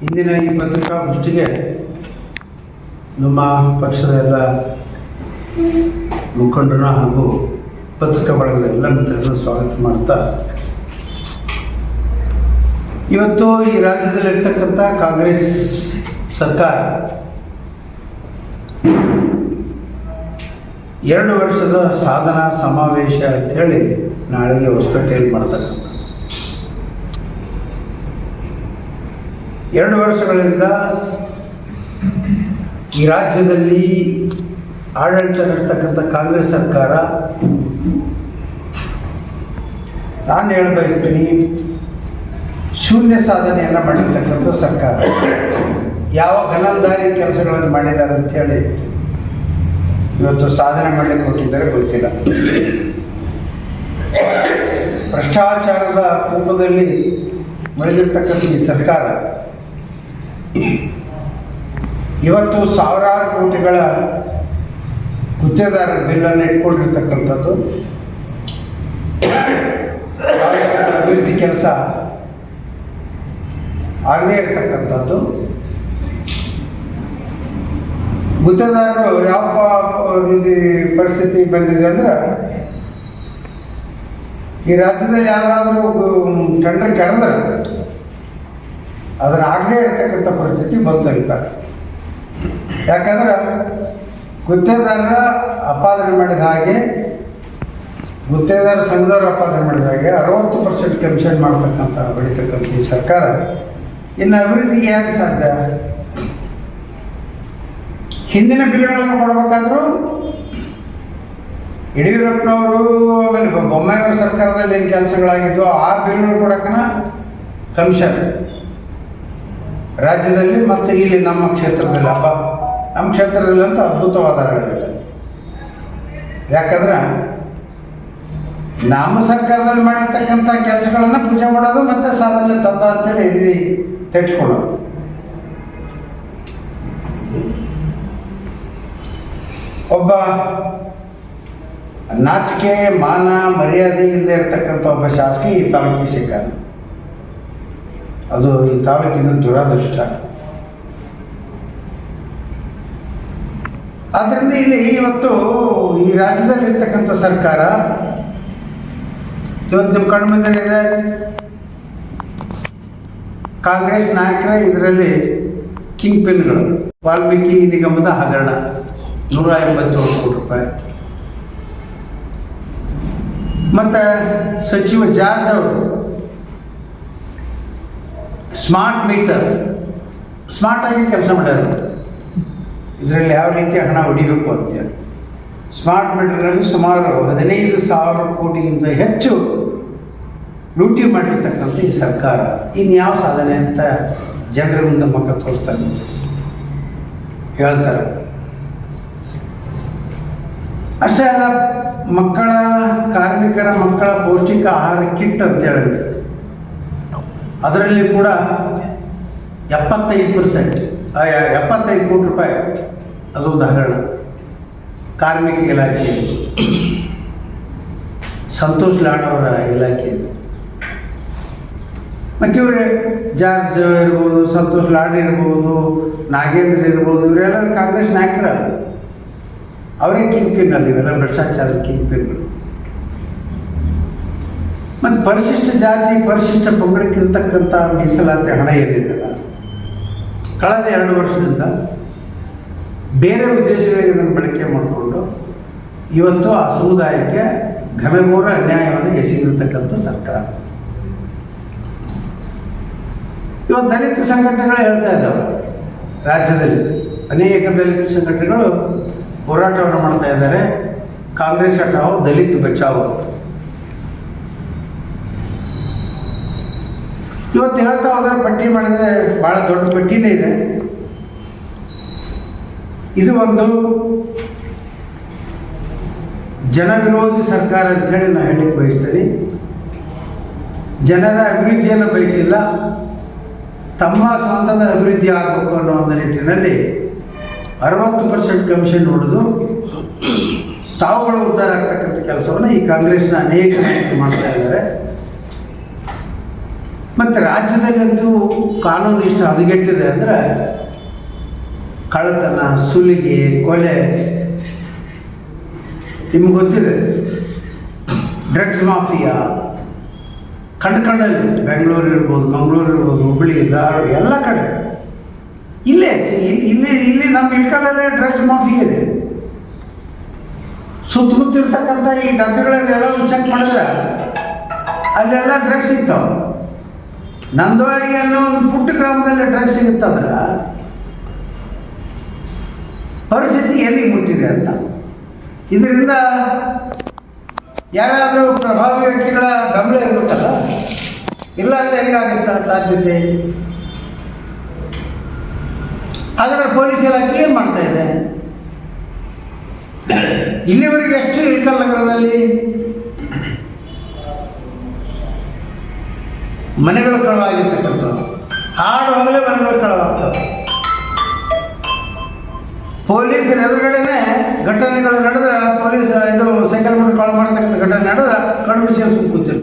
ಇಂದಿನ ಈ ಪತ್ರಿಕಾಗೋಷ್ಠಿಗೆ ನಮ್ಮ ಪಕ್ಷದ ಎಲ್ಲ ಮುಖಂಡರು ಹಾಗೂ ಪತ್ರಿಕಾ ಬಳಗದ ಎಲ್ಲ ಮಿತ್ರರನ್ನು ಸ್ವಾಗತ ಮಾಡ್ತಾ ಇವತ್ತು ಈ ರಾಜ್ಯದಲ್ಲಿರ್ತಕ್ಕಂಥ ಕಾಂಗ್ರೆಸ್ ಸರ್ಕಾರ ಎರಡು ವರ್ಷದ ಸಾಧನಾ ಸಮಾವೇಶ ಅಂಥೇಳಿ ನಾಳೆಗೆ ಹೊಸಪೇಟೆಯಲ್ಲಿ ಮಾಡ್ತಕ್ಕಂಥ ಎರಡು ವರ್ಷಗಳಿಂದ ಈ ರಾಜ್ಯದಲ್ಲಿ ಆಡಳಿತ ನಡೆಸ್ತಕ್ಕಂಥ ಕಾಂಗ್ರೆಸ್ ಸರ್ಕಾರ, ನಾನು ಹೇಳ ಬಯಸ್ತೀನಿ, ಶೂನ್ಯ ಸಾಧನೆಯನ್ನು ಮಾಡಿರ್ತಕ್ಕಂಥ ಸರ್ಕಾರ. ಯಾವ ಘನಂದಾರಿ ಕೆಲಸಗಳನ್ನು ಮಾಡಿದ್ದಾರೆ ಅಂಥೇಳಿ ಇವತ್ತು ಸಾಧನೆ ಮಾಡಲಿಕ್ಕೆ ಕೊಟ್ಟಿದ್ದಾರೆ ಗೊತ್ತಿಲ್ಲ. ಭ್ರಷ್ಟಾಚಾರದ ಕೂಪದಲ್ಲಿ ಮಳೆದಿರ್ತಕ್ಕಂಥ ಈ ಸರ್ಕಾರ ಇವತ್ತು ಸಾವಿರಾರು ಕೋಟಿಗಳ ಗುತ್ತೇದಾರರ ಬಿಲ್ಲನ್ನು ಇಟ್ಕೊಂಡಿರ್ತಕ್ಕಂಥದ್ದು ಅಭಿವೃದ್ಧಿ ಕೆಲಸ ಆಗದೇ ಇರತಕ್ಕಂಥದ್ದು. ಗುತ್ತೇದಾರರು ಯಾವ ಪರಿಸ್ಥಿತಿ ಬಂದಿದೆ ಅಂದ್ರೆ, ಈ ರಾಜ್ಯದಲ್ಲಿ ಯಾರಾದರೂ ಟೆಂಡರ್ ಕರೆದ್ರೆ ಅದನ್ನ ಆಗದೇ ಇರತಕ್ಕಂಥ ಪರಿಸ್ಥಿತಿ ಬಂದಿಲ್ಲ ಯಾಕಂದ್ರೆ ಗುತ್ತೇದಾರರ ಅಪಾದನೆ ಮಾಡಿದ ಹಾಗೆ, ಗುತ್ತೇದಾರ ಸಂಘದವರು ಅಪಾದನೆ ಮಾಡಿದ ಹಾಗೆ ಅರವತ್ತು ಪರ್ಸೆಂಟ್ ಕಮಿಷನ್ ಮಾಡ್ತಕ್ಕಂಥ ಬೆಳೀತಕ್ಕಂಥ ಈ ಸರ್ಕಾರ ಇನ್ನು ಅಭಿವೃದ್ಧಿಗೆ ಯಾಕೆ ಸಾಧ್ಯ? ಹಿಂದಿನ ಬಿಲ್ಗಳನ್ನು ಕೊಡಬೇಕಾದ್ರೂ ಯಡಿಯೂರಪ್ಪನವರು ಆಮೇಲೆ ಬೊಮ್ಮಾಯಿ ಸರ್ಕಾರದಲ್ಲಿ ಏನು ಕೆಲಸಗಳಾಗಿದ್ವು ಆ ಬಿಲ್ಗಳು ಕೊಡಕ್ಕನ ಕಮಿಷನ್. ರಾಜ್ಯದಲ್ಲಿ ಮತ್ತು ಇಲ್ಲಿ ನಮ್ಮ ಕ್ಷೇತ್ರದಲ್ಲಿ ಹಬ್ಬ. ನಮ್ಮ ಕ್ಷೇತ್ರದಲ್ಲಿ ಅಂತ ಅದ್ಭುತವಾದ ಯಾಕಂದ್ರೆ ನಮ್ಮ ಸರ್ಕಾರದಲ್ಲಿ ಮಾಡಿರ್ತಕ್ಕಂಥ ಕೆಲಸಗಳನ್ನು ಪೂಜೆ ಮಾಡೋದು ಮತ್ತು ಸಾಧನೆ ತಂದ ಅಂತೇಳಿ ಇಲ್ಲಿ ತೆಟ್ಕೊಳ್ಳೋದು ಒಬ್ಬ ನಾಚಿಕೆ, ಮಾನ, ಮರ್ಯಾದೆ ಇಲ್ಲದೆ ಇರತಕ್ಕಂಥ ಒಬ್ಬ ಶಾಸಕಿ ಈ ತಾಲೂಕಿಗೆ ಸಿಕ್ಕಾನೆ. ಅದು ಈ ತಾಲೂಕಿನ ದುರಾದೃಷ್ಟ. ಆದ್ದರಿಂದ ಇಲ್ಲಿ ಇವತ್ತು ಈ ರಾಜ್ಯದಲ್ಲಿರ್ತಕ್ಕಂಥ ಸರ್ಕಾರ, ಇವತ್ತು ನಿಮ್ಮ ಕಣ್ಣು ಮುಂದೆ ಕಾಂಗ್ರೆಸ್ ನಾಯಕರ, ಇದರಲ್ಲಿ ಕಿಂಗ್ ಪಿನ್ಗಳು. ವಾಲ್ಮೀಕಿ ನಿಗಮದ ಹಗರಣ. ನೂರ ಎಂಬತ್ತೇಳು ಕೋಟಿ ರೂಪಾಯಿ. ಮತ್ತು ಸಚಿವ ಜಾರ್ಜ್ ಅವರು ಸ್ಮಾರ್ಟ್ ಮೀಟರ್. ಸ್ಮಾರ್ಟ್ ಆಗಿ ಕೆಲಸ ಮಾಡ್ಯಾರ. ಇದರಲ್ಲಿ ಯಾವ ರೀತಿ ಹಣ ಹೊಡಿಬೇಕು ಅಂತೇಳಿ ಸ್ಮಾರ್ಟ್ ಮೀಟರ್ನಲ್ಲಿ ಸುಮಾರು ಹದಿನೈದು ಸಾವಿರ ಕೋಟಿಗಿಂತ ಹೆಚ್ಚು ಲೂಟಿ ಮಾಡಿರ್ತಕ್ಕಂಥ ಈ ಸರ್ಕಾರ. ಇನ್ನು ಯಾವ ಸಾಧನೆ ಅಂತ ಜನರ ಮುಂದೆ ಮಕ್ಕ ತೋರಿಸ್ತಾರೆ. ಹೇಳ್ತಾರೆ. ಅಷ್ಟೇ ಅಲ್ಲ, ಮಕ್ಕಳ, ಕಾರ್ಮಿಕರ ಮಕ್ಕಳ ಪೌಷ್ಟಿಕ ಆಹಾರ ಕಿಟ್ ಅಂತ ಹೇಳಿದ್ರು ಅದರಲ್ಲಿ ಕೂಡ ಎಪ್ಪತ್ತೈದು ಪರ್ಸೆಂಟ್ ಎಪ್ಪತ್ತೈದು ಕೋಟಿ ರೂಪಾಯಿ ಅದೊಂದು ಹಗರಣ. ಕಾರ್ಮಿಕ ಇಲಾಖೆ. ಸಂತೋಷ್ ಲಾಡ್ ಅವರ ಇಲಾಖೆ. ಮತ್ತು ಇವರೇ ಜಾರ್ಜ್ ಇರ್ಬೋದು, ಸಂತೋಷ್ ಲಾಡ್ ಇರ್ಬೋದು, ನಾಗೇಂದ್ರ ಇರ್ಬೋದು ಇವರೆಲ್ಲ ಕಾಂಗ್ರೆಸ್ ನಾಯಕರ ಅವರೇ ಕಿಂಗ್ ಪಿನ್ ಅಲ್ಲಿ ಇವೆಲ್ಲ ಭ್ರಷ್ಟಾಚಾರದ ಕಿಂಗ್ ಪಿನ್ಗಳು ಮತ್ತು ಪರಿಶಿಷ್ಟ ಜಾತಿ, ಪರಿಶಿಷ್ಟ ಪಂಗಡಕ್ಕಿರ್ತಕ್ಕಂಥ ಮೀಸಲಾತಿ ಹಣ ಏನಿದೆಯಲ್ಲ ಕಳೆದ ಎರಡು ವರ್ಷದಿಂದ ಬೇರೆ ಉದ್ದೇಶಗಳಿಗೆ ಇದನ್ನು ಬಳಕೆ ಮಾಡಿಕೊಂಡು ಇವತ್ತು ಆ ಸಮುದಾಯಕ್ಕೆ ಘನಘೋರ ಅನ್ಯಾಯವನ್ನು ಎಸಗಿರ್ತಕ್ಕಂಥ ಸರ್ಕಾರ. ಇವತ್ತು ದಲಿತ ಸಂಘಟನೆಗಳು ಹೇಳ್ತಾ ಇದ್ದಾವೆ. ರಾಜ್ಯದಲ್ಲಿ ಅನೇಕ ದಲಿತ ಸಂಘಟನೆಗಳು ಹೋರಾಟವನ್ನು ಮಾಡ್ತಾ ಇದ್ದಾರೆ. ಕಾಂಗ್ರೆಸ್ ಅಟಾವು ದಲಿತ ಬಚಾವು. ಇವತ್ತು ಹೇಳ್ತಾ ಹೋದ್ರೆ ಪಟ್ಟಿ ಮಾಡಿದರೆ ಭಾಳ ದೊಡ್ಡ ಪಟ್ಟಿನೇ ಇದೆ. ಇದು ಒಂದು ಜನವಿರೋಧಿ ಸರ್ಕಾರ ಅಂತೇಳಿ ನಾನು ಹೇಳಲಿಕ್ಕೆ ಬಯಸ್ತೀನಿ. ಜನರ ಅಭಿವೃದ್ಧಿಯನ್ನು ಬಯಸಿಲ್ಲ. ತಮ್ಮ ಸ್ವಂತದ ಅಭಿವೃದ್ಧಿ ಆಗಬೇಕು ಅನ್ನೋ ಒಂದು ನಿಟ್ಟಿನಲ್ಲಿ ಅರವತ್ತು ಪರ್ಸೆಂಟ್ ಕಮಿಷನ್ ಹೊಡೆದು ತಾವುಗಳು ಉದ್ಧಾರ ಆಗ್ತಕ್ಕಂಥ ಕೆಲಸವನ್ನು ಈ ಕಾಂಗ್ರೆಸ್ನ ಅನೇಕ ಮಾಡ್ತಾ ಇದ್ದಾರೆ. ಮತ್ತು ರಾಜ್ಯದಲ್ಲಂತೂ ಕಾನೂನು ಇಷ್ಟು ಹದಗೆಟ್ಟಿದೆ ಅಂದರೆ ಕಳ್ಳತನ, ಸುಲಿಗೆ, ಕೊಲೆ. ನಿಮ್ಗೆ ಗೊತ್ತಿದೆ? Drugs mafia. ಕಂಡು ಕಣ್ಣಲ್ಲಿ ಬೆಂಗಳೂರು ಇರ್ಬೋದು, ಮಂಗಳೂರು ಇರ್ಬೋದು ಹುಬ್ಬಳ್ಳಿ ಧಾರವಾಡ, ಎಲ್ಲ ಕಡೆ. ಇಲ್ಲೇ ಇಲ್ಲಿ ಇಲ್ಲಿ ನಮ್ಮ ಇಳ್ಕಲ್ಲೇ ಡ್ರಗ್ಸ್ ಮಾಫಿಯಾ ಇದೆ. ಸುತ್ತಮುತ್ತ ಇರ್ತಕ್ಕಂಥ ಈ ಎಲ್ಲ ಚೆಕ್ ಮಾಡಿದ್ರೆ ಅಲ್ಲೆಲ್ಲ ಡ್ರಗ್ಸ್ ಸಿಗ್ತಾವ. ನಂದವಾಡಿ ಅನ್ನೋ ಒಂದು ಪುಟ್ಟ ಗ್ರಾಮದಲ್ಲಿ ಡ್ರಗ್ಸ್ ಸಿಗುತ್ತಂದ್ರೆ? ಪರಿಸ್ಥಿತಿ ಎಲ್ಲಿ ಮುಟ್ಟಿದೆ ಅಂತ. ಇದರಿಂದ ಯಾರಾದರೂ ಪ್ರಭಾವಿ ವ್ಯಕ್ತಿಗಳ ಗಮನ ಇರುತ್ತಲ್ಲ? ಇಲ್ಲ ಅಂದ್ರೆ ಹೆಂಗಾಗುತ್ತ ಸಾಧ್ಯತೆ? ಆದರೆ ಪೊಲೀಸ್ ಇಲಾಖೆ ಏನು ಮಾಡ್ತಾ ಇದೆ? ಇಲ್ಲಿವರೆಗೆ ಎಷ್ಟು ಇಳಕಲ್ ನಗರದಲ್ಲಿ ಮನೆಗಳು ಕಳವಾಗಿರ್ತಕ್ಕಂಥವು ಹಾಡು ಹೋಗಲೇ ಮನೆಗಳು ಕಳವಾಗ್ತವೆ ಪೊಲೀಸರ ಎದುರುಗಡೆನೆ ಘಟನೆಗಳು ನಡೆದ್ರೆ ಪೊಲೀಸ್ ಇದು ಸೈಕಲ್ ಮಾಡಿ ಕಾಲ್ ಮಾಡ್ತಕ್ಕಂಥ ಘಟನೆ ನಡೆದ್ರೆ ಕಣ್ಣು ಮುಚ್ಚಿ ಕೂತಿರ್ತಾರೆ